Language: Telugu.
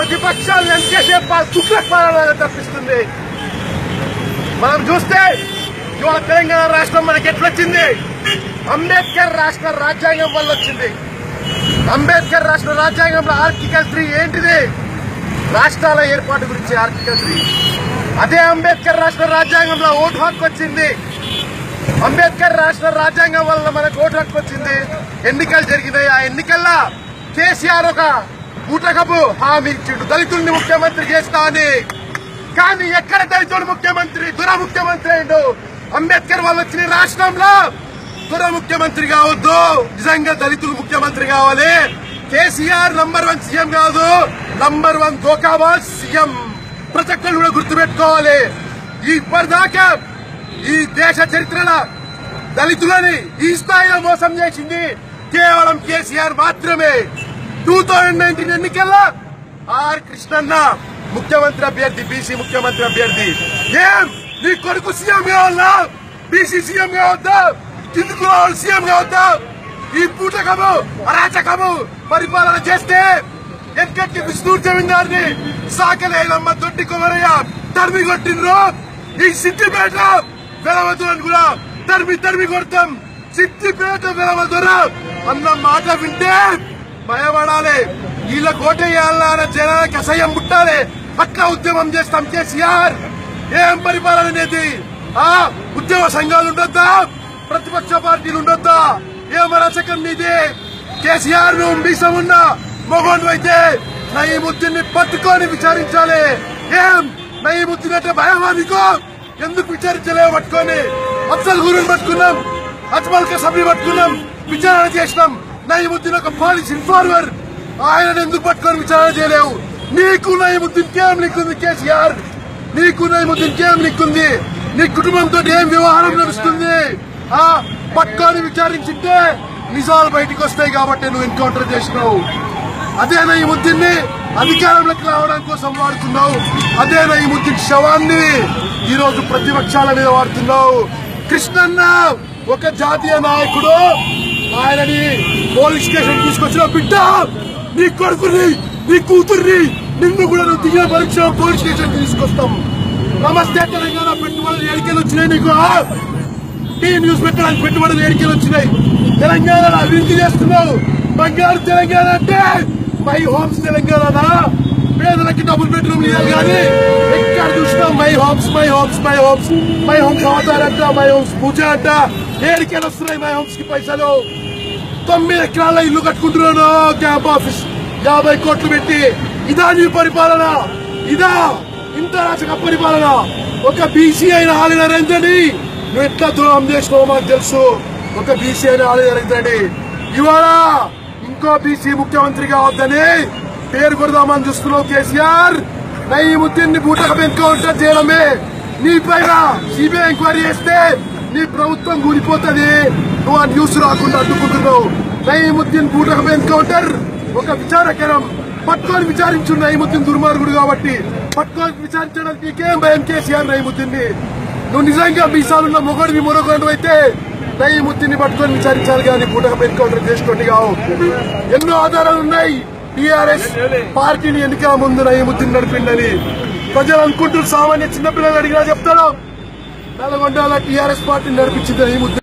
ప్రతిపక్షాలు ఎంతసేపు తుక్లక్ పాలనలాగా తప్పిస్తుంది. మనం చూస్తే ఇవాళ తెలంగాణ రాష్ట్రం మనకి ఎట్లొచ్చింది? అంబేద్కర్ రాష్ట్ర రాజ్యాంగం వల్ల వచ్చింది. అంబేద్కర్ రాష్ట్ర రాజ్యాంగంలో ఆర్టికల్ త్రీ ఏంటిది? రాష్ట్రాల ఏర్పాటు గురించి ఆర్టికల్ త్రీ. అదే అంబేద్కర్ రాష్ట్ర రాజ్యాంగంలో ఓటు హక్కు వచ్చింది. అంబేద్కర్ రాష్ట్ర రాజ్యాంగం వల్ల మనకు ఓటు హక్కు వచ్చింది. ఎన్నికలు జరిగినాయి. ఆ ఎన్నికల్లో కేసీఆర్ ఒక బూటకపు హామీ ఇచ్చిండు. దళితుల్ని ముఖ్యమంత్రి చేస్తా అని కానీ ఎక్కడ దళితుడు ముఖ్యమంత్రి? దుర ముఖ్యమంత్రి అయిండు. అంబేద్కర్ వాళ్ళు వచ్చిన రాష్ట్రంలో దుర ముఖ్యమంత్రి కావద్దు. నిజంగా దళితులు ముఖ్యమంత్రి కావాలి. కేసీఆర్ నంబర్ వన్ సీఎం కాదు. నంబర్ వన్ దోకాబాజ్ సీఎం. ప్రతి ఒక్కరు కూడా గుర్తుపెట్టుకోవాలి. ఇప్పటిదాకా ఈ దేశ చరిత్రలో దళితులని ఈ స్థాయిలో మోసం చేసింది కేవలం కేసీఆర్ మాత్రమే. టూ థౌజండ్ నైన్టీన్ ఎన్నికల్లో ఆర్ కృష్ణన్న ముఖ్యమంత్రి అభ్యర్థి బీసీ ముఖ్యమంత్రి అభ్యర్థి. ఏం? నీ కొడుకు సీఎం కావాలా? బీసీ సీఎం కావద్దా? కిందికి రావాలి సీఎం కావద్దా? ఈ పూటకము అరాచకము పరిపాలన చేస్తే ఎక్కడికి విష్ణు జమీందార్ని సాకలేనమ్మ దొడ్డి కుమరయ్య తరిమి కొట్టిండ్రు. ఈ సిద్దిపేట వెలవదులను కూడా తరిమి తరిమి కొడతాం. సిద్దిపేట వెలవదుర అన్న మాట వింటే భయపడాలి. వీళ్ళ కోటేయాలన్న జనానికి అసహ్యం పుట్టాలి. అట్లా ఉద్యమం చేస్తాం కేసీఆర్. ఏం పరిపాలన అనేది? ఆ ఉద్యమ సంఘాలు ఉండొద్దా? ప్రతిపక్ష పార్టీలు ఉండొద్దా? ఏం అరాచకం నీది? కేసీఆర్ను మీసం ఉన్న మొగోడు అయితే నయీముద్దీన్ని పట్టుకొని విచారించాలి. ఏం? నయీముద్దీన్ అంటే భయమా నీకు? ఎందుకు విచారించలేవు పట్టుకొని? అఫ్సల్ గురుని పట్టుకున్నాం. అజ్మల్ కసబ్ని పట్టుకున్నాం. విచారణ చేసినాం. నయముద్దీన్ ఒక పోలీస్ ఇన్ఫార్మర్. ఆయన ఎందుకు పట్టుకొని విచారణ చేయలేవు? నీకు నయముద్దీన్ కేం నీకుంది కేసీఆర్. నీకు నయముద్దీన్ కేం నీకుంది నీ కుటుంబంతో ఏం వ్యవహారం నడుస్తుంది? ఆ పట్టుకొని విచారించింటే నిజాలు బయటికి వస్తాయి కాబట్టి నువ్వు ఎన్కౌంటర్ చేసినావు. అదే నయముద్దీన్ని అధికారంలోకి రావడం కోసం వాడుతున్నావు. అదే నయముద్దీన్ శవాన్ని ఈరోజు ప్రతిపక్షాల మీద వాడుతున్నావు. కృష్ణన్న ఒక జాతీయ నాయకుడు ఆయనని పోలీస్ స్టేషన్ తీసుకొచ్చిన బిడ్డ! నీ కొడుకుని నీ కూతుర్ని నిన్ను కూడా నువ్వు దిగిన పరీక్ష పోలీస్ స్టేషన్ తీసుకొస్తాం. నమస్తే తెలంగాణ పెట్టుబడులు ఏడికెళ్ళి వచ్చినాయి నీకు టీ న్యూస్ పెట్టడానికి పెట్టుబడులు ఏడికెళ్ళి వచ్చినాయి. తెలంగాణ అభివృద్ధి చేస్తున్నావు. బంగారు తెలంగాణ అంటే మై హోమ్స్ తెలంగాణ పేదలకి డబుల్ బెడ్రూమ్ లేదు కానీ ఎక్కడ చూసినా my homes my homes my homes. My homes అవతారంట my homes పూజ అంట. ఏడికైనా వస్తున్నాయి మా హోమ్స్ పైసలు. తొమ్మిది ఎకరాల ఇల్లు కట్టుకుంటున్నాను క్యాంప్ ఆఫీస్. యాభై కోట్లు పెట్టి ఇదా నీ పరిపాలన? ఇదా ఇంత రాజక పరిపాలన? ఒక బీసీ అయిన ఆలి నరేంద్రని నువ్వు ఎట్లా ద్రోహం చేసినావు మాకు తెలుసు. ఒక బీసీ అయిన ఆలి నరేంద్రని ఇవాళ ఇంకో బీసీ ముఖ్యమంత్రి కావద్దని పేరు కొడదామని చూస్తున్నావు కేసీఆర్. నయీముద్దీన్ని బూటకు ఎన్కౌంటర్ చేయడమే నీ పైన సిబిఐ ఎంక్వైరీ చేస్తే నీ ప్రభుత్వం కూలిపోతుంది నువ్వు ఆ న్యూస్ రాకుండా అడ్డుకుంటున్నావు. నయీముద్దీన్ బూటకం ఎన్కౌంటర్. ఒక విచారకరం. పట్టుకొని విచారించు నయీముద్దీన్ దుర్మార్గుడు కాబట్టి పట్టుకొని విచారించడానికి నీకేం భయం కేసీఆర్ నయీముద్దీన్ని నువ్వు నిజంగా మీసాలున్న మొగడివి మరొకడు అయితే నయీముద్దీన్ని పట్టుకొని విచారించాలి కానీ బూటకం ఎన్కౌంటర్ చేసుకోండి కావు ఎన్నో ఆధారాలు ఉన్నాయి. టీఆర్ఎస్ పార్టీని ఎన్నికల ముందు నయీముద్దీన్ నడిపిండని. ప్రజలు అనుకుంటున్నారు సామాన్య చిన్నపిల్లలు అడిగినా చెప్తాడు నల్గొండలో టీఆర్ఎస్ పార్టీ నడిపించింది నయీముద్దీన్